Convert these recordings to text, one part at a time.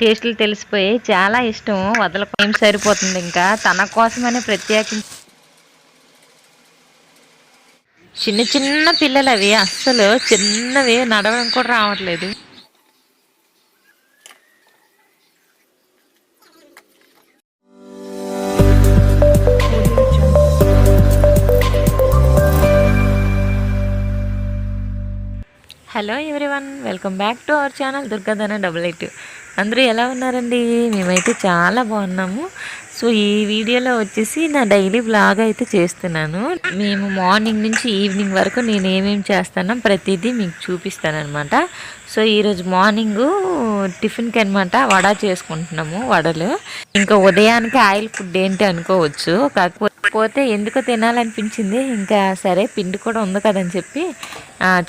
టేస్టులు తెలిసిపోయి చాలా ఇష్టం. వదలకు ఏం సరిపోతుంది ఇంకా? తన కోసమని ప్రత్యేకించి చిన్న చిన్న పిల్లలు అవి. అస్సలు చిన్నవి నడవడం కూడా రావట్లేదు. Hello everyone welcome back to our channel Durgadhana double eight అందరూ ఎలా ఉన్నారండి? మేమైతే చాలా బాగున్నాము. సో ఈ వీడియోలో వచ్చేసి నా డైలీ బ్లాగ్ అయితే చేస్తున్నాను. మేము మార్నింగ్ నుంచి ఈవినింగ్ వరకు నేను ఏమేమి చేస్తానో ప్రతిదీ మీకు చూపిస్తానమాట సో ఈరోజు మార్నింగ్ టిఫిన్కి అనమాట వడ చేసుకుంటున్నాము వడలు. ఇంకా ఉదయానికి ఆయిల్ ఫుడ్ ఏంటి అనుకోవచ్చు. కాకపోతే పోతే ఎందుకో తినాలనిపించింది. ఇంకా సరే పిండి కూడా ఉంది కదని చెప్పి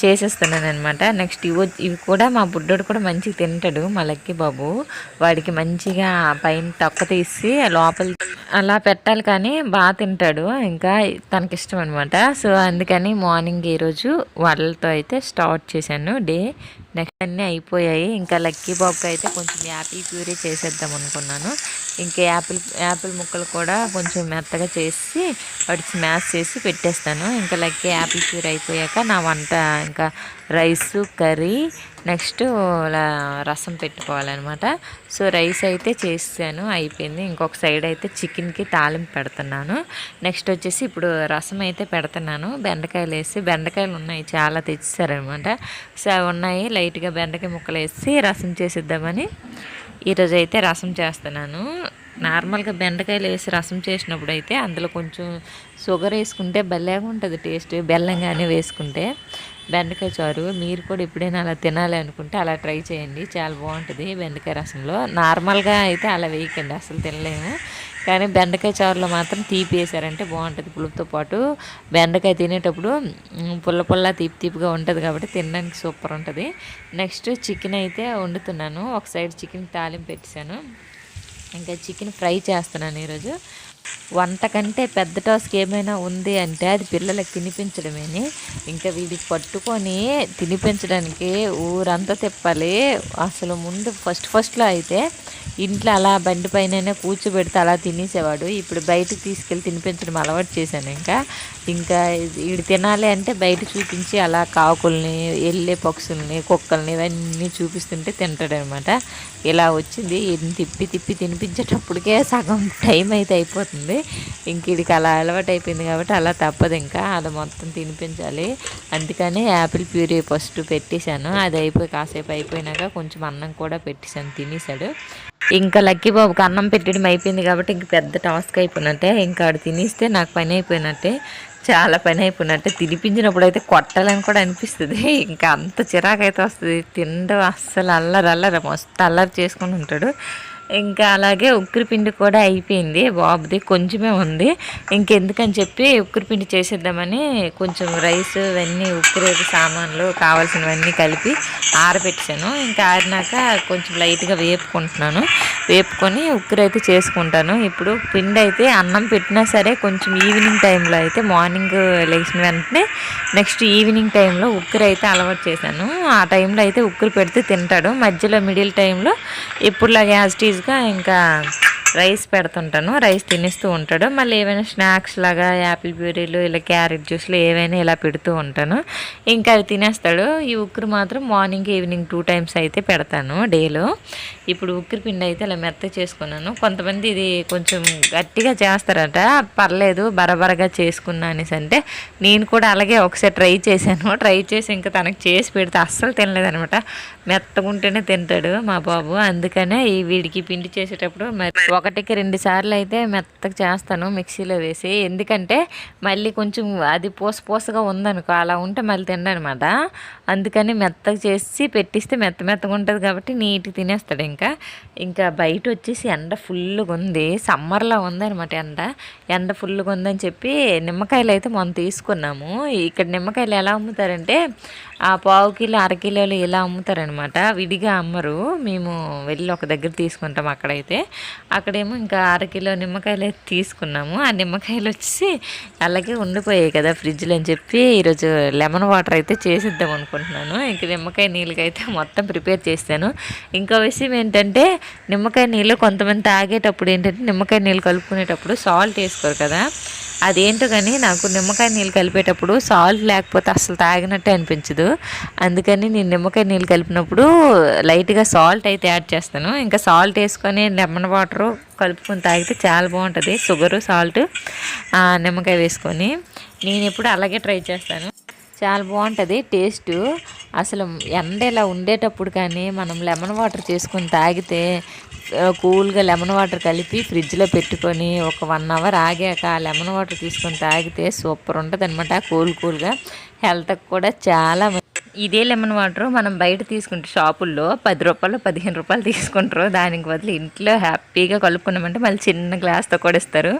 చేసేస్తున్నాను అనమాట నెక్స్ట్ ఇవి ఇవి కూడా మా బుడ్డోడు కూడా మంచిగా తింటాడు మా బాబు. వాడికి మంచిగా పైన తొక్క తీసి లోపల అలా పెట్టాలి కానీ బాగా తింటాడు. ఇంకా తనకి ఇష్టం అనమాట సో అందుకని మార్నింగ్ ఈరోజు వాళ్ళతో అయితే స్టార్ట్ చేశాను. డే నెక్స్ట్ అన్నీ అయిపోయాయి. ఇంకా లక్కీ బాబుకి అయితే కొంచెం యాపిల్ ప్యూరీ చేసేద్దాం అనుకున్నాను. ఇంకా యాపిల్ యాపిల్ ముక్కలు కూడా కొంచెం మెత్తగా చేసి వాటి స్మాష్ చేసి పెట్టేస్తాను. ఇంకా లక్కీ యాపిల్ ప్యూరీ అయిపోయాక నా వంట ఇంకా రైస్ కర్రీ నెక్స్ట్ రసం పెట్టుకోవాలన్నమాట. సో రైస్ అయితే చేసాను అయిపోయింది. ఇంకొక సైడ్ అయితే చికెన్కి తాలింపు పెడుతున్నాను. నెక్స్ట్ వచ్చేసి ఇప్పుడు రసం అయితే పెడుతున్నాను. బెండకాయలు వేసి బెండకాయలు ఉన్నాయి చాలా తెచ్చేసారనమాట సో అవి ఉన్నాయి లైట్గా బెండకాయ ముక్కలు వేసి రసం చేసిద్దామని ఈరోజు అయితే రసం చేస్తున్నాను. నార్మల్గా బెండకాయలు వేసి రసం చేసినప్పుడు అయితే అందులో కొంచెం షుగర్ వేసుకుంటే భలేగా ఉంటుంది టేస్ట్ బెల్లం కానీ వేసుకుంటే. బెండకాయ చారు మీరు కూడా ఎప్పుడైనా అలా తినాలి అనుకుంటే అలా ట్రై చేయండి. చాలా బాగుంటుంది బెండకాయ రసంలో. నార్మల్గా అయితే అలా వేయకండి అసలు తినలేము. కానీ బెండకాయ చారులో మాత్రం తీపి వేసారంటే బాగుంటుంది. పులుపుతో పాటు బెండకాయ తినేటప్పుడు పుల్ల పుల్ల తీపి తీపిగా ఉంటుంది కాబట్టి తినడానికి సూపర్ ఉంటుంది. నెక్స్ట్ చికెన్ అయితే వండుతున్నాను. ఒక సైడ్ చికెన్ తాలింపు పెట్టాను ఇంకా చికెన్ ఫ్రై చేస్తున్నాను ఈరోజు. వంట కంటే పెద్ద టాస్క్ ఏమైనా ఉంది అంటే అది పిల్లలకు తినిపించడమేని. ఇంకా వీడికి పట్టుకొని తినిపించడానికి ఊరంతా తిప్పాలి. అసలు ముందు ఫస్ట్ ఫస్ట్లో అయితే ఇంట్లో అలా బండి పైన కూర్చోబెడితే అలా తినేసేవాడు. ఇప్పుడు బయటకు తీసుకెళ్ళి తినిపించడం అలవాటు చేశాను ఇంకా. ఇంకా వీడు తినాలి అంటే బయట చూపించి అలా కాకుల్ని వెళ్ళే పక్షుల్ని కుక్కల్ని ఇవన్నీ చూపిస్తుంటే తింటాడనమాట. ఇలా వచ్చింది. తిప్పి తిప్పి తినిపించేటప్పటికే సగం టైం అయితే అయిపోతుంది. ఇంక వీడికి అలా అలవాటు అయిపోయింది కాబట్టి అలా తప్పదు ఇంకా. అది మొత్తం తినిపించాలి. అందుకని యాపిల్ ప్యూరీ ఫస్ట్ పెట్టేశాను. అది అయిపోయి కాసేపు అయిపోయినాక కొంచెం అన్నం కూడా పెట్టేశాను తినేసాడు ఇంకా లక్కీ బాబుకి అన్నం పెట్టడం అయిపోయింది కాబట్టి ఇంక పెద్ద టాస్క్ అయిపోయినట్టే. ఇంకా ఆడు తినేస్తే నాకు పని అయిపోయినట్టే. చాలా పని అయిపోయినట్టే. తినిపించినప్పుడు అయితే కొట్టాలని కూడా అనిపిస్తుంది. ఇంకా అంత చిరాకైతే వస్తుంది. తినడం అస్సలు అల్లరి అల్లరి మస్తు అల్లరి చేసుకొని ఉంటాడు. ఇంకా అలాగే ఉక్కిరిపిండి కూడా అయిపోయింది. బాబుది కొంచెమే ఉంది. ఇంకెందుకని చెప్పి ఉక్కిరిపిండి చేసేద్దామని కొంచెం రైస్ ఇవన్నీ ఉక్కిరేది సామాన్లు కావాల్సినవన్నీ కలిపి ఆరబెట్టాను ఇంకా ఆరినాక కొంచెం లైట్గా వేపుకుంటున్నాను. వేపుకొని ఉక్కిరైతే చేసుకుంటాను. ఇప్పుడు పిండి అయితే అన్నం పెట్టినా సరే కొంచెం ఈవినింగ్ టైంలో అయితే మార్నింగ్ లేచిన వెంటనే నెక్స్ట్ ఈవినింగ్ టైంలో ఉక్కిరైతే అయితే అలవాటు చేశాను. ఆ టైంలో అయితే ఉక్కిరి పెడితే తింటాడు. మధ్యలో మిడిల్ టైంలో ఇప్పుడులాగే యాజ్ గా ఇంకా రైస్ పెడుతుంటాను. రైస్ తినేస్తూ ఉంటాడు. మళ్ళీ ఏమైనా స్నాక్స్ లాగా యాపిల్ ప్యూరీలు ఇలా క్యారెట్ జ్యూస్లు ఏవైనా ఇలా పెడుతూ ఉంటాను. ఇంకా అవి తినేస్తాడు. ఈ ఉక్కురు మాత్రం మార్నింగ్ ఈవినింగ్ టూ టైమ్స్ అయితే పెడతాను డేలో. ఇప్పుడు ఉక్కురు పిండి అయితే ఇలా మెత్త చేసుకున్నాను. కొంతమంది ఇది కొంచెం గట్టిగా చేస్తారట. పర్లేదు బరబరగా చేసుకున్నా అనేసి అంటే నేను కూడా అలాగే ఒకసారి ట్రై చేశాను. ట్రై చేసి ఇంకా తనకు చేసి పెడితే అస్సలు తినలేదనమాట. మెత్తగుంటేనే తింటాడు మా బాబు. అందుకనే ఈ వీడికి పిండి చేసేటప్పుడు మరి ఒకటికి రెండు సార్లు అయితే మెత్తగా చేస్తాను మిక్సీలో వేసి. ఎందుకంటే మళ్ళీ కొంచెం అది పూస పూసగా ఉందనుకో అలా ఉంటే మళ్ళీ తిండనమాట అందుకని మెత్తగా చేసి పెట్టిస్తే మెత్త మెత్తగా ఉంటుంది కాబట్టి నీట్గా తినేస్తాడు ఇంకా. ఇంకా బయట వచ్చేసి ఎండ ఫుల్గా ఉంది. సమ్మర్లో ఉందనమాట ఎండ. ఎండ ఫుల్గా ఉందని చెప్పి నిమ్మకాయలు అయితే మనం తీసుకున్నాము. ఇక్కడ నిమ్మకాయలు ఎలా అమ్ముతారంటే ఆ పావు కిలో అర కిలోలు ఇలా అమ్ముతారనమాట. అనమాట విడిగా అమ్మరు. మేము వెళ్ళి ఒక దగ్గర తీసుకుంటాం అక్కడైతే. అక్కడేమో ఇంకా అరకిలో నిమ్మకాయలు అయితే తీసుకున్నాము. ఆ నిమ్మకాయలు వచ్చి అలాగే ఉండిపోయాయి కదా ఫ్రిడ్జ్లో అని చెప్పి ఈరోజు లెమన్ వాటర్ అయితే చేసిద్దాం అనుకుంటున్నాను. ఇంక నిమ్మకాయ నీళ్ళకైతే మొత్తం ప్రిపేర్ చేస్తాను ఇంకో విషయం ఏంటంటే నిమ్మకాయ నీళ్ళు కొంతమంది తాగేటప్పుడు ఏంటంటే నిమ్మకాయ నీళ్ళు కలుపుకునేటప్పుడు సాల్ట్ వేసుకోరు కదా. అదేంటో కానీ నాకు నిమ్మకాయ నీళ్ళు కలిపేటప్పుడు సాల్ట్ లేకపోతే అసలు తాగినట్టే అనిపించదు. అందుకని నేను నిమ్మకాయ నీళ్ళు కలిపినప్పుడు లైట్గా సాల్ట్ అయితే యాడ్ చేస్తాను. ఇంకా సాల్ట్ వేసుకొని లెమన్ వాటరు కలుపుకొని తాగితే చాలా బాగుంటుంది. షుగరు సాల్ట్ నిమ్మకాయ వేసుకొని. నేను ఎప్పుడు అలాగే ట్రై చేస్తాను. చాలా బాగుంటుంది టేస్ట్. అసలు ఎండ ఇలా ఉండేటప్పుడు కానీ మనం లెమన్ వాటర్ చేసుకొని తాగితే కూల్గా లెమన్ వాటర్ కలిపి ఫ్రిడ్జ్లో పెట్టుకొని ఒక వన్ అవర్ ఆగాక ఆ లెమన్ వాటర్ తీసుకొని తాగితే సూపర్ ఉంటుంది అనమాట కూల్ కూల్గా హెల్త్కి కూడా చాలా ఇదే లెమన్ వాటర్ మనం బయట తీసుకుంటే షాపుల్లో పది రూపాయలు పదిహేను రూపాయలు తీసుకుంటారు. దానికి బదులు ఇంట్లో హ్యాపీగా కలుపుకున్నామంటే మళ్ళీ చిన్న గ్లాస్తో కూడా ఇస్తారు.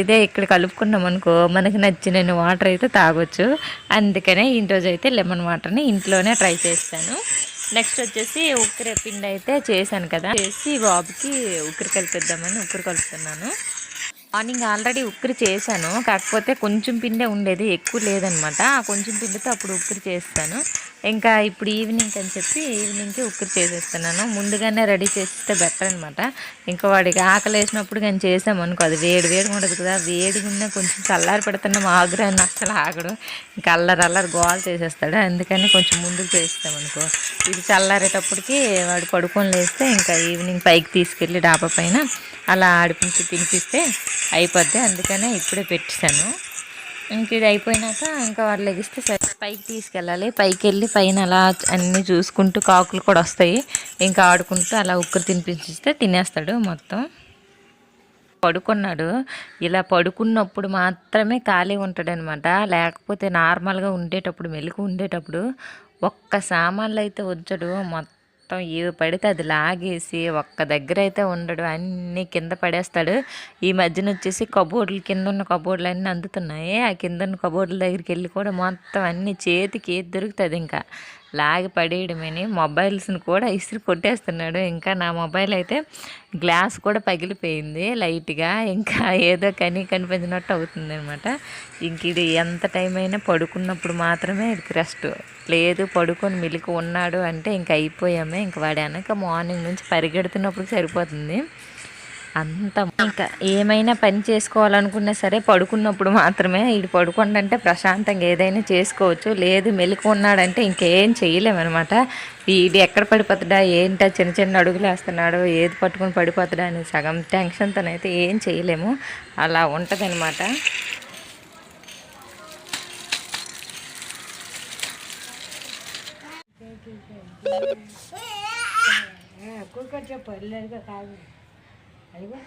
ఇదే ఇక్కడ కలుపుకున్నాం అనుకో మనకి నచ్చిన వాటర్ అయితే తాగొచ్చు. అందుకనే ఈరోజు రోజు అయితే లెమన్ వాటర్ని ఇంట్లోనే ట్రై చేస్తాను. నెక్స్ట్ వచ్చేసి ఉక్కిరి పిండి అయితే చేశాను కదా. చేసి బాబుకి ఉక్కిరి కలిపిద్దామని ఉక్కిరి కలుపుతున్నాను. మార్నింగ్ ఆల్రెడీ ఉక్కిరి చేశాను. కాకపోతే కొంచెం పిండే ఉండేది. ఎక్కువ లేదనమాట. ఆ కొంచెం పిండితో అప్పుడు ఉక్కిరి చేస్తాను. ఇంకా ఇప్పుడు ఈవినింగ్ అని చెప్పి ఈవినింగ్కి ఉక్కిరి చేసేస్తున్నాను. ముందుగానే రెడీ చేస్తే బెటర్ అనమాట. ఇంకా వాడికి ఆకలి వేసినప్పుడు కానీ చేసామనుకో అది వేడి వేడి ఉండదు కదా. వేడిగా ఉన్న కొంచెం చల్లారి పెడుతున్నాం. ఆగ్రహం అసలు అస్సలు ఆగడు. ఇంకా అల్లరి అల్లరి గోల్ చేసేస్తాడు. అందుకని కొంచెం ముందుకు చేస్తామనుకో. ఇది చల్లారేటప్పటికి వాడు పడుకొని లేస్తే ఇంకా ఈవినింగ్ పైకి తీసుకెళ్ళి డాబా పైన అలా ఆడిపించి తినిపిస్తే అయిపోద్ది. అందుకనే ఇప్పుడే పెట్టాను ఇంక ఇది అయిపోయినాక ఇంకా వాళ్ళు లెగిస్తే సరే. పైకి తీసుకెళ్ళాలి. పైకి వెళ్ళి పైన అలా అన్నీ చూసుకుంటూ కాకులు కూడా వస్తాయి. ఇంకా ఆడుకుంటూ అలా ఉక్కరు తినిపించిస్తే తినేస్తాడు మొత్తం. పడుకున్నాడు. ఇలా పడుకున్నప్పుడు మాత్రమే ఖాళీ ఉంటాడనమాట. లేకపోతే నార్మల్గా ఉండేటప్పుడు మెలకు ఉండేటప్పుడు ఒక్క సామాన్లు అయితే వచ్చాడు మొత్తం మొత్తం ఏవి పడితే అది లాగేసి ఒక్క దగ్గర అయితే ఉండడు. అన్నీ కింద పడేస్తాడు. ఈ మధ్యన వచ్చేసి కబోర్డులు కింద ఉన్న కబోర్డులు అన్నీ అందుతున్నాయి. ఆ కింద ఉన్న కబోర్డుల దగ్గరికి వెళ్ళి కూడా మొత్తం అన్ని చేతికి ఏది దొరుకుతుంది ఇంకా. లాగి పడేయడమని. మొబైల్స్ని కూడా ఇసిరి కొట్టేస్తున్నాడు. ఇంకా నా మొబైల్ అయితే గ్లాస్ కూడా పగిలిపోయింది లైట్గా. ఇంకా ఏదో కని కనిపించినట్టు అవుతుంది అనమాట ఇంక ఇది ఎంత టైం అయినా పడుకున్నప్పుడు మాత్రమే ఇది రెస్ట్. లేదు పడుకొని మిలికి ఉన్నాడు అంటే ఇంక అయిపోయామే. ఇంక వాడు వెనక మార్నింగ్ నుంచి పరిగెడుతున్నప్పుడు సరిపోతుంది. అంత ఇంకా ఏమైనా పని చేసుకోవాలనుకున్నా సరే పడుకున్నప్పుడు మాత్రమే ఇది పడుకోండంటే ప్రశాంతంగా ఏదైనా చేసుకోవచ్చు. లేదు మెలకు ఉన్నాడంటే ఇంకేం చేయలేమన్నమాట. ఇది ఎక్కడ పడిపోతాడా? ఏంటా? చిన్న చిన్న అడుగులు వేస్తున్నాడు. ఏది పట్టుకొని పడిపోతాడా అని సగం టెన్షన్తోనైతే ఏం చేయలేము. అలా ఉంటుందన్నమాట. కూర్చొని పర్లేదు కాదు. Arriba.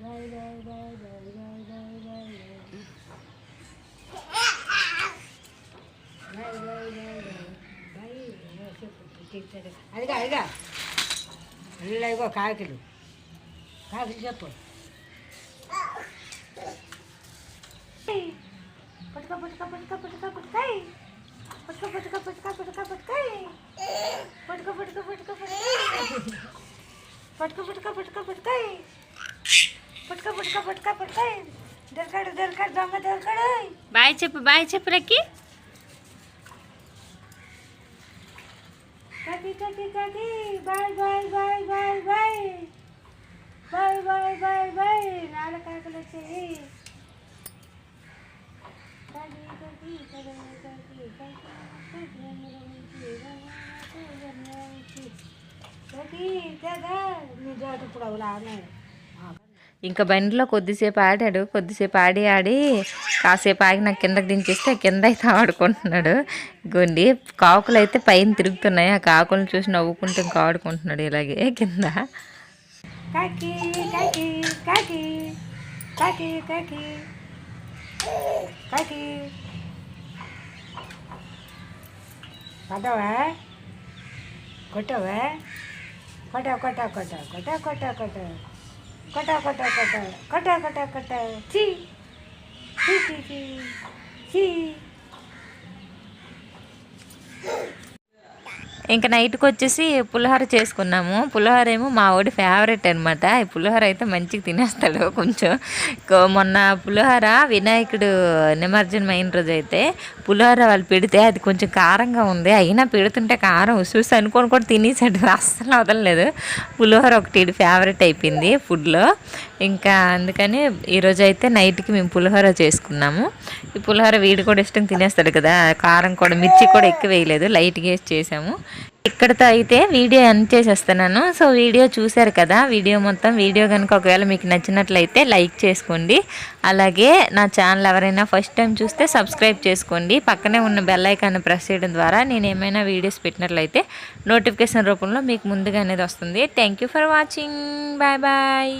Vai, vai, vai, vai, vai, vai, vai. Vai, vai, vai, vai. అదిగా అదిగా అల్లా ఇగో కాకిలు కాకిలు చెప్పు పట్టుక పట్టుక పట్టుక పట్టుక పట్టుకాయి పట్టుక పట్టుక పట్టుక పట్టుక పట్టుకాయి పట్టుక పట్టుక పట్టుక పట్టుక పట్టుకో పట్టుకో పట్టుకాయ్ పట్టుకో పట్టుకో పట్టుకో పట్టుకాయ్ దొరకాడు దొరకాడు దొంగ దొరకాడు బాయ్ చెప్పు బాయ్ చెప్పు రక్కి కాకి కాకి కాకి bye bye bye bye bye bye bye bye bye నాలుగు కాకులు వచ్చాయి కాకి కాకి కాకి కాకి కాకి కదా నీ జోట ఇప్పుడు అవి లాగానే ఇంకా బండిలో కొద్దిసేపు ఆడాడు కొద్దిసేపు ఆడి ఆడి కాసేపు ఆగి నాకు కిందకి దించేస్తే కింద అయితే ఆడుకుంటున్నాడు. గొండి కాకులు అయితే పైన తిరుగుతున్నాయి. ఆ కాకులను చూసి నవ్వుకుంటూ ఇంకా ఆడుకుంటున్నాడు ఇలాగే కింద. కాకి కాకి కాకి కాకి కాకి కాకి. పడ్డావా? కొట్టావా? कटाओ कटाओ कटाओ कटाओ कटाओ कटाओ कटाओ कटाओ कटाओ कटाओ कटाओ कटाओ छी छी छी छी छी ఇంకా నైట్కి వచ్చేసి పులిహోర చేసుకున్నాము. పులిహోర ఏమో మా వాడి ఫేవరెట్ అనమాట ఈ పులిహోర అయితే మంచిగా తినేస్తాడు కొంచెం. మొన్న పులిహోర వినాయకుడు నిమజ్జనం అయిన రోజు అయితే పులిహోర వాళ్ళు పెడితే అది కొంచెం కారంగా ఉంది. అయినా పెడుతుంటే కారం చూసి అనుకొని కూడా తినేసాడు. అస్సలు వదలలేదు. పులిహోర ఒకటి ఫేవరెట్ అయిపోయింది ఫుడ్లో ఇంకా అందుకని ఈరోజు అయితే నైట్కి మేము పులిహోర చేసుకున్నాము. ఈ పులిహోర వీడు కూడా ఇష్టం తినేస్తాడు కదా కారం కూడా మిర్చి కూడా ఎక్కువ వేయలేదు లైట్గా వేసి చేసాము. ఇక్కడితో అయితే వీడియో ఎండ్ చేసేస్తున్నాను. సో వీడియో చూశారు కదా వీడియో మొత్తం వీడియో కనుక ఒకవేళ మీకు నచ్చినట్లయితే లైక్ చేసుకోండి. అలాగే నా ఛానల్ ఎవరైనా ఫస్ట్ టైం చూస్తే సబ్స్క్రైబ్ చేసుకోండి. పక్కనే ఉన్న బెల్ ఐకాన్ ప్రెస్ చేయడం ద్వారా నేను ఏమైనా వీడియోస్ పెట్టినట్లయితే నోటిఫికేషన్ రూపంలో మీకు ముందుగా అనేది వస్తుంది. Thank you for watching bye bye